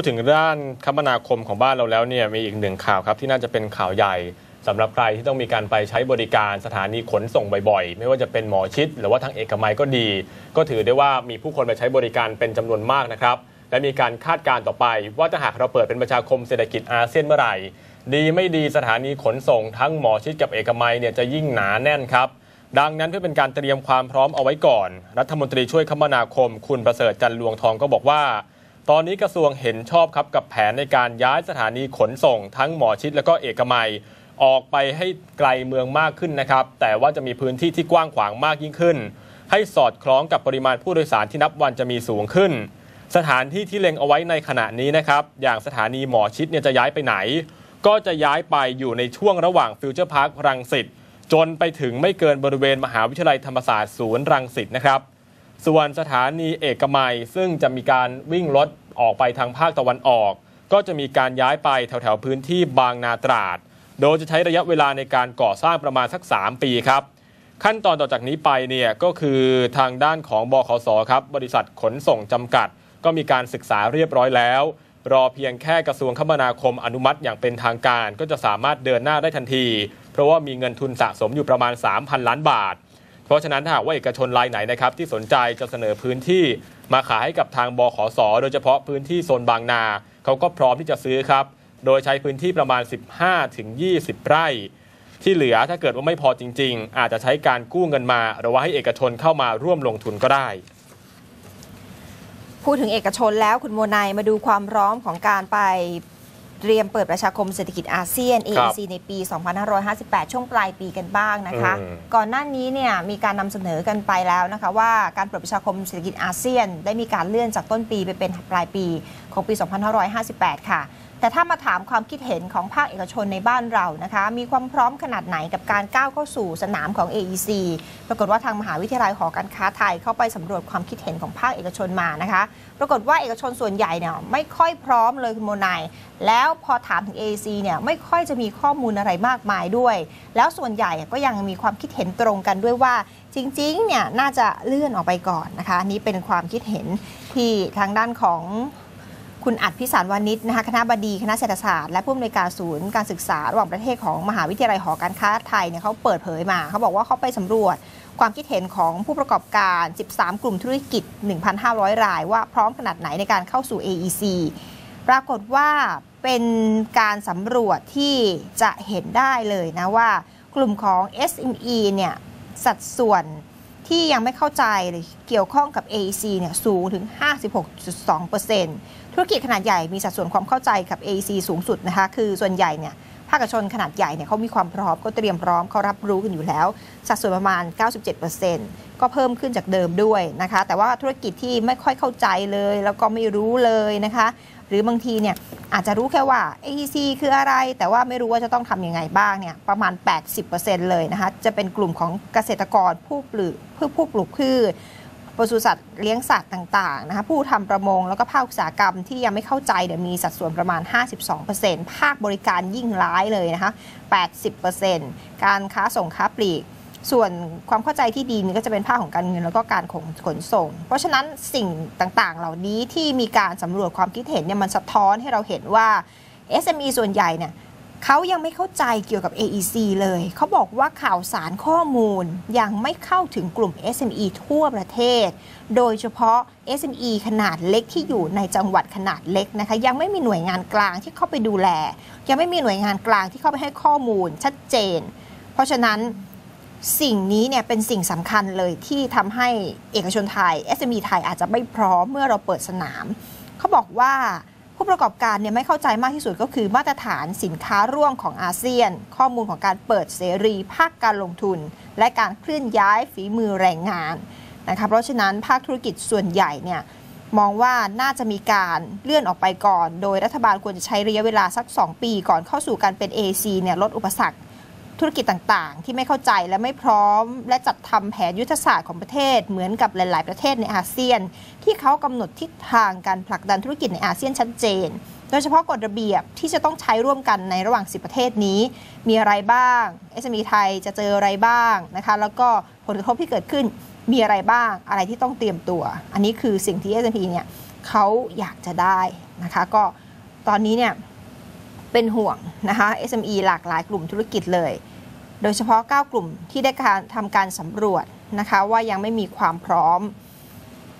พูดถึงด้านคมนาคมของบ้านเราแล้วเนี่ยมีอีกหนึ่งข่าวครับที่น่าจะเป็นข่าวใหญ่สำหรับใครที่ต้องมีการไปใช้บริการสถานีขนส่งบ่อยๆ ไม่ว่าจะเป็นหมอชิด หรือว่าทางเอกมัยก็ดี ก็ถือได้ว่ามีผู้คนไปใช้บริการเป็นจำนวนมากนะครับ และมีการคาดการณ์ต่อไป ว่าถ้าหากเราเปิดเป็นประชาคมเศรษฐกิจอาเซียนเมื่อไหร่ ดีไม่ดีสถานีขนส่งทั้งหมอชิดกับเอกมัยเนี่ยจะยิ่งหนาแน่นครับ ดังนั้นเพื่อเป็นการเตรียมความพร้อมเอาไว้ก่อน รัฐมนตรีช่วยคมนาคม คุณประเสริฐจันทร์ลวงทองก็บอกว่า ตอนนี้กระทรวงเห็นชอบครับกับแผนในการย้ายสถานีขนส่ง ทั้งหมอชิดและก็เอกมัย ออกไปให้ไกลเมืองมากขึ้นนะครับ แต่ว่าจะมีพื้นที่ที่กว้างขวางมากยิ่งขึ้น ให้สอดคล้องกับปริมาณผู้โดยสารที่นับวันจะมีสูงขึ้น สถานที่ที่เล็งเอาไว้ในขณะนี้นะครับ อย่างสถานีหมอชิดเนี่ยจะย้ายไปไหน ก็จะย้ายไปอยู่ในช่วงระหว่างฟิวเจอร์พาร์ครังสิตจนไปถึงไม่เกินบริเวณมหาวิทยาลัยธรรมศาสตร์ศูนย์รังสิตนะครับ ส่วนสถานีเอกมัย ซึ่งจะมีการวิ่งรถออกไปทางภาคตะวันออก ก็จะมีการย้ายไปแถวๆพื้นที่บางนาตราด โดยจะใช้ระยะเวลาในการก่อสร้างประมาณสัก 3 ปีครับ ขั้นตอนต่อจากนี้ไปเนี่ยก็คือทางด้านของบขสครับบริษัทขนส่งจำกัด ก็มีการศึกษาเรียบร้อยแล้ว รอเพียงแค่กระทรวงคมนาคมอนุมัติอย่างเป็นทางการ ก็จะสามารถเดินหน้าได้ทันที เพราะว่ามีเงินทุนสะสมอยู่ประมาณ 3,000 ล้านบาท เพราะฉะนั้นถ้าหากว่าเอกชนรายไหนนะครับที่สนใจจะเสนอพื้นที่มาขายให้กับทางบขสโดยเฉพาะพื้นที่โซนบางนาเขาก็พร้อมที่จะซื้อครับ โดยใช้พื้นที่ประมาณ 15-20 ไร่ ที่เหลือถ้าเกิดว่าไม่พอจริง ๆ อาจจะใช้การกู้เงินมา หรือว่าให้เอกชนเข้ามาร่วมลงทุนก็ได้พูดถึงเอกชนแล้วคุณโมนายมาดูความพร้อมของการไป เตรียมเปิดประชาคมเศรษฐกิจอาเซียน AEC ในปี 2558 ช่วงปลายปีกันบ้างนะคะอืมก่อนหน้านี้เนี่ยมีการนำเสนอกันไปแล้วนะคะว่าการเปิดประชาคมเศรษฐกิจอาเซียน ได้มีการเลื่อนจากต้นปีไปเป็นปลายปีของปี 2558 ค่ะ แต่ถ้ามาถามความคิดเห็นของภาคเอกชนในบ้านเรานะคะ มีความพร้อมขนาดไหนกับการก้าวเข้าสู่สนามของ AEC ปรากฏว่าทางมหาวิทยาลัยหอการค้าไทยเข้าไปสำรวจความคิดเห็นของภาคเอกชนมานะคะ ปรากฏว่าเอกชนส่วนใหญ่เนี่ยไม่ค่อยพร้อมเลยคุณโมนายแล้วพอถามถึง AEC เนี่ยไม่ค่อยจะมีข้อมูลอะไรมากมายด้วย แล้วส่วนใหญ่ก็ยังมีความคิดเห็นตรงกันด้วยว่าจริงๆเนี่ยน่าจะเลื่อนออกไปก่อนนะคะนี่เป็นความคิดเห็นที่ทางด้านของ คุณอัดพิสารวานิชนะคะคณะบดีคณะเศรษฐศาสตร์และผู้อำนวยการศูนย์การศึกษาระหว่างประเทศของมหาวิทยาลัยหอการค้าไทยเนี่ยเขาเปิดเผยมาเขาบอกว่าเขาไปสำรวจความคิดเห็นของผู้ประกอบการ 13 กลุ่มธุรกิจ 1,500 ราย ว่าพร้อมขนาดไหนในการเข้าสู่ AEC ปรากฏว่าเป็นการสำรวจที่จะเห็นได้เลยนะว่ากลุ่มของ SME เนี่ยสัดส่วนที่ยังไม่เข้าใจหรือเกี่ยวข้องกับ AEC เนี่ยสูงถึง 56.2% ธุรกิจขนาดใหญ่มีสัดส่วนความเข้าใจกับ AEC สูงสุดนะคะคือส่วนใหญ่เนี่ยภาคเอกชนขนาดใหญ่เนี่ยเขามีความพร้อมก็เตรียมพร้อมเขารับรู้กันอยู่แล้ว สัดส่วนประมาณ 97%ก็เพิ่มขึ้นจากเดิมด้วยนะคะ แต่ว่าธุรกิจที่ไม่ค่อยเข้าใจเลย แล้วก็ไม่รู้เลยนะคะ หรือบางทีเนี่ยอาจจะรู้แค่ว่า AEC คืออะไร แต่ว่าไม่รู้ว่าจะต้องทำยังไงบ้างเนี่ยประมาณ 80%เลยนะคะ จะเป็นกลุ่มของเกษตรกรผู้ปลูกผู้ผู้ปลูกพืช ปศุสัตว์เลี้ยงสัตว์ต่างๆนะคะผู้ทำประมงแล้วก็ภาคอุตสาหกรรมที่ยังไม่เข้าใจเดี๋ยวมีสัดส่วนประมาณ 52%ภาคบริการยิ่งร้ายเลยนะคะ 80%การค้าส่งค้าปลีก ส่วนความเข้าใจที่ดีนี่ก็จะเป็นภาคของการเงินแล้วก็การขนขนส่ง เพราะฉะนั้นสิ่งต่างๆ เหล่านี้ที่มีการสำรวจความคิดเห็นเนี่ยมันสะท้อนให้เราเห็นว่า SME ส่วนใหญ่เนี่ย เขายังไม่เข้าใจเกี่ยวกับ AEC เลย เขาบอกว่าข่าวสารข้อมูลยังไม่เข้าถึงกลุ่ม SME ทั่วประเทศ โดยเฉพาะ SME ขนาดเล็กที่อยู่ในจังหวัดขนาดเล็กนะคะ ยังไม่มีหน่วยงานกลางที่เข้าไปดูแล ยังไม่มีหน่วยงานกลางที่เข้าไปให้ข้อมูลชัดเจน เพราะฉะนั้นสิ่งนี้เนี่ยเป็นสิ่งสำคัญเลยที่ทำให้เอกชนไทย SME ไทยอาจจะไม่พร้อมเมื่อเราเปิดสนาม เขาบอกว่า ผู้ประกอบการเนี่ยไม่เข้าใจมากที่สุดก็คือมาตรฐานสินค้าร่วมของอาเซียน ข้อมูลของการเปิดเสรีภาคการลงทุน และการเคลื่อนย้ายฝีมือแรงงานนะคะเพราะฉะนั้นภาคธุรกิจส่วนใหญ่เนี่ยมองว่าน่าจะมีการเลื่อนออกไปก่อน โดยรัฐบาลควรจะใช้ระยะเวลาสัก 2 ปีก่อนเข้าสู่การเป็น AC เนี่ยลดอุปสรรค ธุรกิจต่างๆ ที่ไม่เข้าใจและไม่พร้อม และจัดทำแผนยุทธศาสตร์ของประเทศ เหมือนกับหลาย ๆ ประเทศในอาเซียน ที่เขากำหนดทิศทางการผลักดันธุรกิจในอาเซียนชัดเจน โดยเฉพาะกฎระเบียบที่จะต้องใช้ร่วมกันในระหว่าง 10 ประเทศนี้ มีอะไรบ้าง SME ไทยจะเจออะไรบ้างนะคะแล้วก็ผลกระทบที่เกิดขึ้นมีอะไรบ้างอะไรที่ต้องเตรียมตัว อันนี้คือสิ่งที่ SME เนี่ยเขาอยากจะได้นะคะก็ตอนนี้เนี่ยเป็นห่วงนะคะ SME หลากหลายกลุ่มธุรกิจเลย โดยเฉพาะ 9 กลุ่มที่ได้การทำการสำรวจนะคะว่ายังไม่มีความพร้อม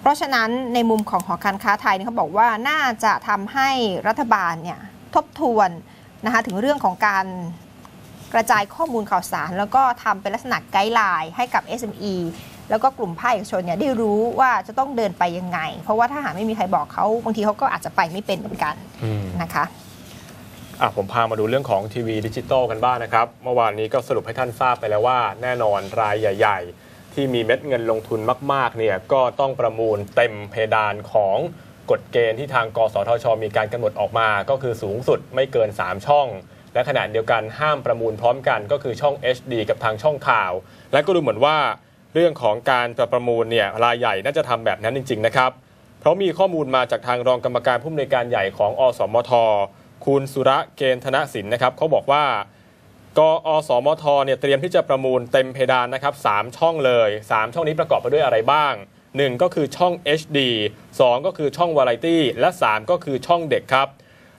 เพราะฉะนั้นในมุมของหอการค้าไทยเยเขาบอกว่าน่าจะทำให้รัฐบาลเนี่ยทบทวนนะคะถึงเรื่องของการกระจายข้อมูลข่าวสาร แล้วก็ทำเป็นลักษณะไกด์ไลน์ให้กับ SME แล้วก็กลุ่มภาคเอกชนเนี่ยได้รู้ว่าจะต้องเดินไปยังไง เพราะว่าถ้าหากไม่มีใครบอกเขาบางทีเขาก็อาจจะไปไม่เป็นเหมือนกันนะคะ อะผมพามาดูเรื่องของทีวีดิจิตอลกันบ้างนะครับ เมื่อวานนี้ก็สรุปให้ท่านทราบไปแล้วว่า แน่นอนรายใหญ่ ๆ ที่มีเม็ดเงินลงทุนมากๆเนี่ยก็ต้องประมูลเต็มเพดานของกฎเกณฑ์ที่ทางกสทช มีการกำหนดออกมา ก็คือสูงสุดไม่เกิน 3 ช่อง และขณะเดียวกันห้ามประมูลพร้อมกันก็คือช่อง HD กับทางช่องข่าว และก็ดูเหมือนว่าเรื่องของการจะประมูลเนี่ยรายใหญ่น่าจะทำแบบนั้นจริง ๆ นะครับ เพราะมีข้อมูลมาจากทางรองกรรมการผู้อำนวยการใหญ่ของอสมท คุณสุระเกณฑ์ธนสินนะครับเขาบอกว่ากอสมทเนี่ยเตรียมที่จะประมูลเต็มเพดานนะครับ3ช่องเลย 3 ช่องนี้ประกอบไปด้วยอะไรบ้าง 1 ก็คือช่อง HD 2 ก็คือช่องวาไรตี้และ 3 ก็คือช่องเด็กครับ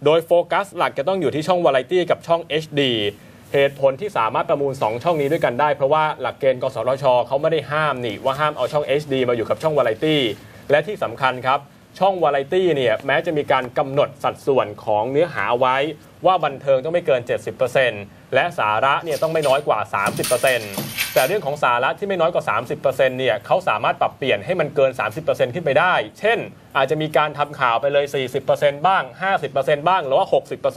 โดยโฟกัสหลักจะต้องอยู่ที่ช่องวาไรตี้กับช่อง HD เหตุผลที่สามารถประมูล 2 ช่องนี้ด้วยกันได้ เพราะว่าหลักเกณฑ์กสทชเขาไม่ได้ห้ามนี่ว่าห้ามเอาช่อง HD มาอยู่กับช่องวาไรตี้และที่สำคัญครับ ช่องวาไรตี้เนี่ยแม้จะมีการกำหนดสัดส่วนของเนื้อหาไว้ ว่าบันเทิงต้องไม่เกิน 70%และสาระเนี่ยต้องไม่น้อยกว่า 30%แต่เรื่องของสาระที่ไม่น้อยกว่า 30%เนี่ยเขาสามารถปรับเปลี่ยนให้มันเกิน 30%ขึ้นไปได้ เช่น อาจจะมีการทำข่าวไปเลย 40%บ้าง 50%บ้างหรือว่า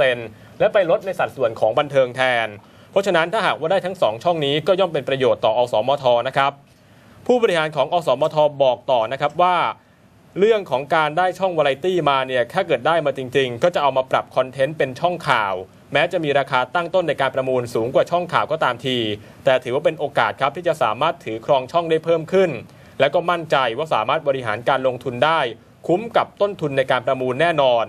60%และไปลดในสัดส่วนของบันเทิงแทน เพราะฉะนั้นถ้าหากว่าได้ทั้ง 2 ช่องนี้ก็ย่อมเป็นประโยชน์ต่ออสมทนะครับผู้บริหารของอสมทบอกต่อนะครับว่า เรื่องของการได้ช่องวาไรตี้มาเนี่ยถ้าเกิดได้มาจริง ๆ ก็จะเอามาปรับคอนเทนต์เป็นช่องข่าว แม้จะมีราคาตั้งต้นในการประมูลสูงกว่าช่องข่าวก็ตามที แต่ถือว่าเป็นโอกาสครับที่จะสามารถถือครองช่องได้เพิ่มขึ้น และก็มั่นใจว่าสามารถบริหารการลงทุนได้ คุ้มกับต้นทุนในการประมูลแน่นอน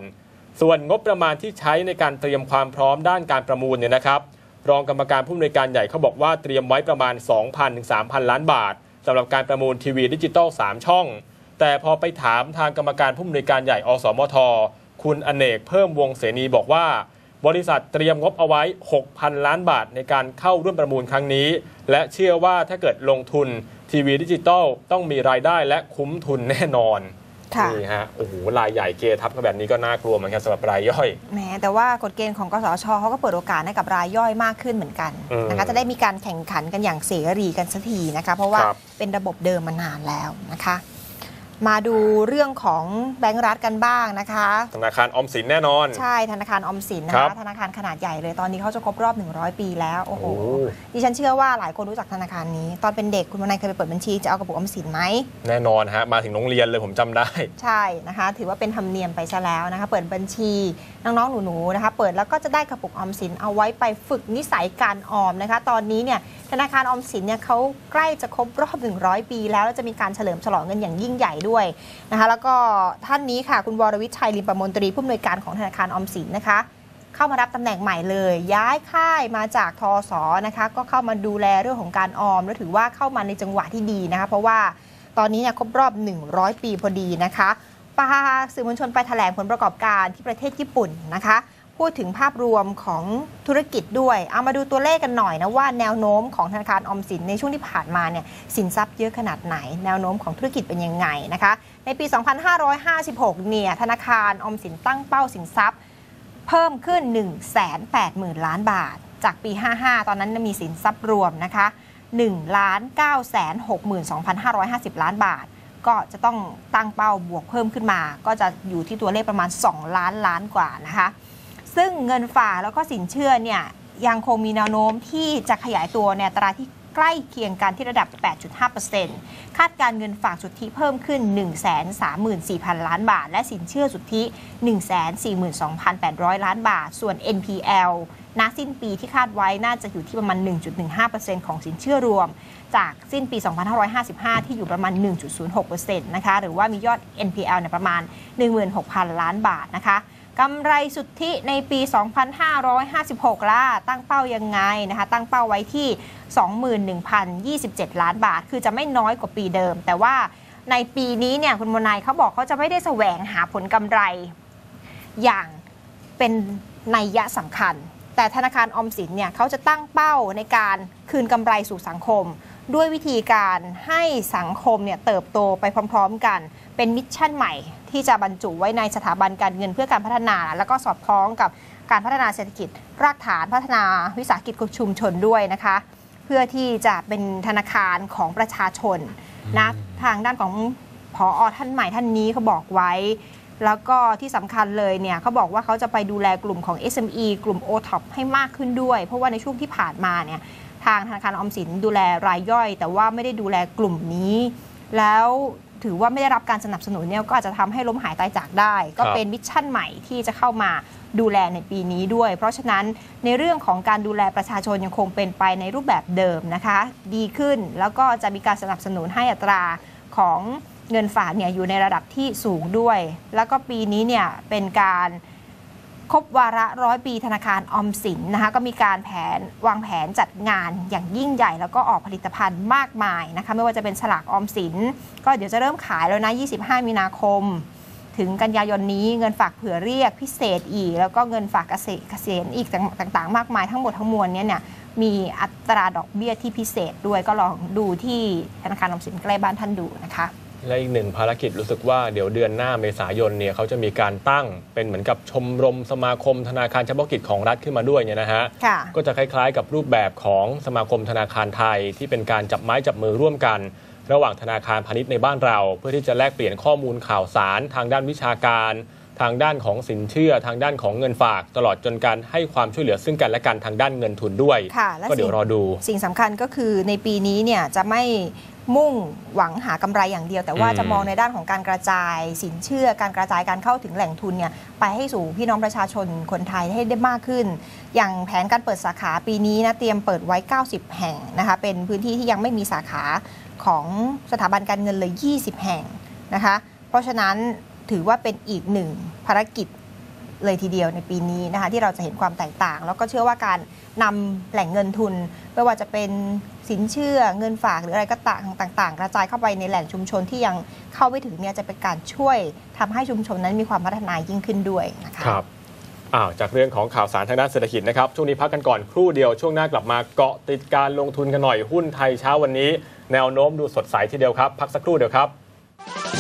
ส่วนงบประมาณที่ใช้ในการเตรียมความพร้อมด้านการประมูลเนี่ยนะครับรองกรรมการผู้อำนวยการใหญ่เขาบอกว่าเตรียมไว้ประมาณ 2,000ถึง3,000 ล้านบาทสำหรับการประมูลทีวีดิจิตอล3ช่อง แต่พอไปถามทางกรรมการผู้อำนวยการใหญ่อสมท คุณอเนกเพิ่มวงเสนีบอกว่า บริษัทเตรียมงบเอาไว้ 6,000 ล้านบาทในการเข้าร่วมประมูลครั้งนี้ และเชื่อว่าถ้าเกิดลงทุนทีวีดิจิตอลต้องมีรายได้และคุ้มทุนแน่นอนค่ะนี่ฮะโอ้โหรายใหญ่เกทับกันแบบนี้ก็น่ากลัวเหมือนกันสำหรับรายย่อยแหมแต่ว่ากฎเกณฑ์ของกสชเขาก็เปิดโอกาสให้กับรายย่อยมากขึ้นเหมือนกันอืมนะคะจะได้มีการแข่งขันกันอย่างเสรีกันสักทีนะคะ เพราะว่าครับเป็นระบบเดิมมานานแล้วนะคะ มาดูเรื่องของแบงก์รัฐกันบ้างนะคะ ธนาคารออมสินแน่นอน ใช่ธนาคารออมสินนะครัคะบธนาคารขนาดใหญ่เลยตอนนี้เขาจะครบรอบ 100 ปีแล้วโอ้โหโอ้ดิฉันเชื่อว่าหลายคนรู้จักธนาคารนี้ ตอนเป็นเด็กคุณวันนายเคยไปเปิดบัญชีจะเอากระปุกออมสินไหมแน่นอนฮะมาถึงโรงเรียนเลยผมจำได้ ใช่นะคะ ถือว่าเป็นธรรมเนียมไปซะแล้วนะคะ เปิดบัญชีน้องๆหนูๆนะคะ เปิดแล้วก็จะได้กระปุกออมสินเอาไว้ไปฝึกนิสัยการออมนะคะ ตอนนี้เนี่ย ธนาคารออมสินเนี่ยเขาใกล้จะครบรอบ 100 ปีแล้ว แล้วจะมีการเฉลิมฉลองเงินอย่างยิ่งใหญ่ด้วยนะคะ แล้วก็ท่านนี้ค่ะ คุณวรวิชัยลิมประมนตรีผู้อำนวยการของธนาคารออมสินนะคะ เข้ามารับตำแหน่งใหม่เลย ย้ายค่ายมาจากทอสอนะคะ ก็เข้ามาดูแลเรื่องของการออม และถือว่าเข้ามาในจังหวะที่ดีนะคะ เพราะว่าตอนนี้เนี่ยครบรอบ 100 ปีพอดีนะคะปาสื่อมวลชนไปแถลงผลประกอบการที่ประเทศญี่ปุ่นนะคะ พูดถึงภาพรวมของธุรกิจด้วย เอามาดูตัวเลขกันหน่อยนะว่าแนวโน้มของธนาคารออมสินในช่วงที่ผ่านมาเนี่ยสินทรัพย์เยอะขนาดไหน แนวโน้มของธุรกิจเป็นยังไงนะคะ ในปี 2556 เนี่ยธนาคารออมสินตั้งเป้าสินทรัพย์ เพิ่มขึ้น 180,000 ล้านบาท จากปี 55 ตอนนั้นมีสินทรัพย์รวมนะคะ1ล้าน9 62,550 ล้านบาท ก็จะต้องตั้งเป้าบวกเพิ่มขึ้นมา ก็จะอยู่ที่ตัวเลขประมาณ 2 ล้านล้านกว่านะคะ ซึ่งเงินฝากแล้วก็สินเชื่อเนี่ยยังคงมีแนวโน้มที่จะขยายตัวในตราที่ใกล้เคียงกันที่ระดับ 8.5%คาดการเงินฝากสุทธิเพิ่มขึ้น 134,000 ล้านบาท และสินเชื่อสุทธิ 142,800 ล้านบาท ส่วน NPL ณสิ้นปีที่คาดไว้น่าจะอยู่ที่ประมาณ 1.15%ของสินเชื่อรวม จากสิ้นปี 2555 ที่อยู่ประมาณ 1.06%นะคะ หรือว่ามียอด NPL เนี่ยประมาณ 16,000 ล้านบาทนะคะ กำไรสุทธิในปี 2556 ล่ะ ตั้งเป้ายังไงนะคะ ตั้งเป้าไว้ที่ 21,027 ล้านบาท คือจะไม่น้อยกว่าปีเดิม แต่ว่าในปีนี้เนี่ยคุณมนายเขาบอกเขาจะไม่ได้แสวงหาผลกำไรอย่างเป็นนัยยะสำคัญ แต่ธนาคารออมสินเนี่ยเขาจะตั้งเป้าในการคืนกำไรสู่สังคม ด้วยวิธีการให้สังคมเนี่ยเติบโตไปพร้อม ๆ กัน เป็นมิชชั่นใหม่ ที่จะบรรจุไว้ในสถาบันการเงินเพื่อการพัฒนา แล้วก็สอดคล้องกับการพัฒนาเศรษฐกิจ รากฐานพัฒนาวิสาหกิจชุมชนด้วยนะคะ เพื่อที่จะเป็นธนาคารของประชาชนนะทางด้านของพออท่านใหม่ท่านนี้เขาบอกไว้ แล้วก็ที่สำคัญเลยเนี่ยเขาบอกว่าเขาจะไปดูแลกลุ่มของ SME กลุ่ม o t o p ให้มากขึ้นด้วย เพราะว่าในช่วงที่ผ่านมาเนี่ย ทางธนาคารออมสินดูแลรายย่อย แต่ว่าไม่ได้ดูแลกลุ่มนี้ แล้วถือว่าไม่ได้รับการสนับสนุนเนี่ยก็อาจจะทำให้ล้มหายตายจากได้ ก็เป็นมิชชั่นใหม่ที่จะเข้ามาดูแลในปีนี้ด้วย เพราะฉะนั้นในเรื่องของการดูแลประชาชนยังคงเป็นไปในรูปแบบเดิมนะคะ ดีขึ้นแล้วก็จะมีการสนับสนุนให้อัตราของเงินฝากเนี่ยอยู่ในระดับที่สูงด้วย แล้วก็ปีนี้เนี่ยเป็นการ ครบวาระร้อยปีธนาคารออมสินนะคะก็มีการแผนวางแผนจัดงานอย่างยิ่งใหญ่ แล้วก็ออกผลิตภัณฑ์มากมายนะคะไม่ว่าจะเป็นฉลากออมสิน ก็เดี๋ยวจะเริ่มขายแล้วนะ 25 มีนาคม ถึงกันยายนนี้เงินฝากเผื่อเรียกพิเศษอีก แล้วก็เงินฝากเกษตรเกษตรอีกต่างๆ มากมายทั้งหมดทั้งมวลเนี้เนี่ยมีอัตราดอกเบี้ยที่พิเศษด้วยก็ลองดูที่ธนาคารออมสินใกล้บ้านท่านดูนะคะ และอีกหนึ่งภารกิจรู้สึกว่าเดี๋ยวเดือนหน้าเมษายนเนี่ยเขาจะมีการตั้งเป็นเหมือนกับชมรมสมาคมธนาคารเฉพาะกิจของรัฐขึ้นมาด้วยเนี่ยนะฮะค่ะก็จะคล้ายๆ กับรูปแบบของสมาคมธนาคารไทย ที่เป็นการจับไม้จับมือร่วมกัน ระหว่างธนาคารพาณิชย์ในบ้านเรา เพื่อที่จะแลกเปลี่ยนข้อมูลข่าวสาร ทางด้านวิชาการ ทางด้านของสินเชื่อ ทางด้านของเงินฝาก ตลอดจนการให้ความช่วยเหลือซึ่งกันและกันทางด้านเงินทุนด้วยค่ะและก็เดี๋ยวสิ่งรอดู สิ่งสำคัญก็คือในปีนี้เนี่ยจะไม่ มุ่งหวังหากำไรอย่างเดียว แต่ว่าอืมจะมองในด้านของการกระจายสินเชื่อการกระจายการเข้าถึงแหล่งทุนเนี่ยไปให้สู่พี่น้องประชาชนคนไทยให้ได้มากขึ้น อย่างแผนการเปิดสาขาปีนี้นะเตรียมเปิดไว้ 90 แห่งนะคะเป็นพื้นที่ที่ยังไม่มีสาขาของสถาบันการเงินเลย 20 แห่งนะคะเพราะฉะนั้นถือว่าเป็นอีกหนึ่งภารกิจ เลยทีเดียวในปีนี้นะคะที่เราจะเห็นความแตกต่าง แล้วก็เชื่อว่าการนำแหล่งเงินทุนไม่ว่าจะเป็นสินเชื่อเงินฝากหรืออะไรก็ต่างต่างๆ กระจายเข้าไปในแหล่งชุมชนที่ยังเข้าไม่ถึงเนี่ยจะเป็นการช่วยทำให้ชุมชนนั้นมีความพัฒนายิ่งขึ้นด้วยนะคะ ครับอ้าวจากเรื่องของข่าวสารทางด้านเศรษฐกิจนะครับ ช่วงนี้พักกันก่อนครู่เดียวช่วงหน้ากลับมาเกาะติดการลงทุนกันหน่อยหุ้นไทยเช้าวันนี้ แนวโน้มดูสดใสทีเดียวครับ พักสักครู่เดียวครับ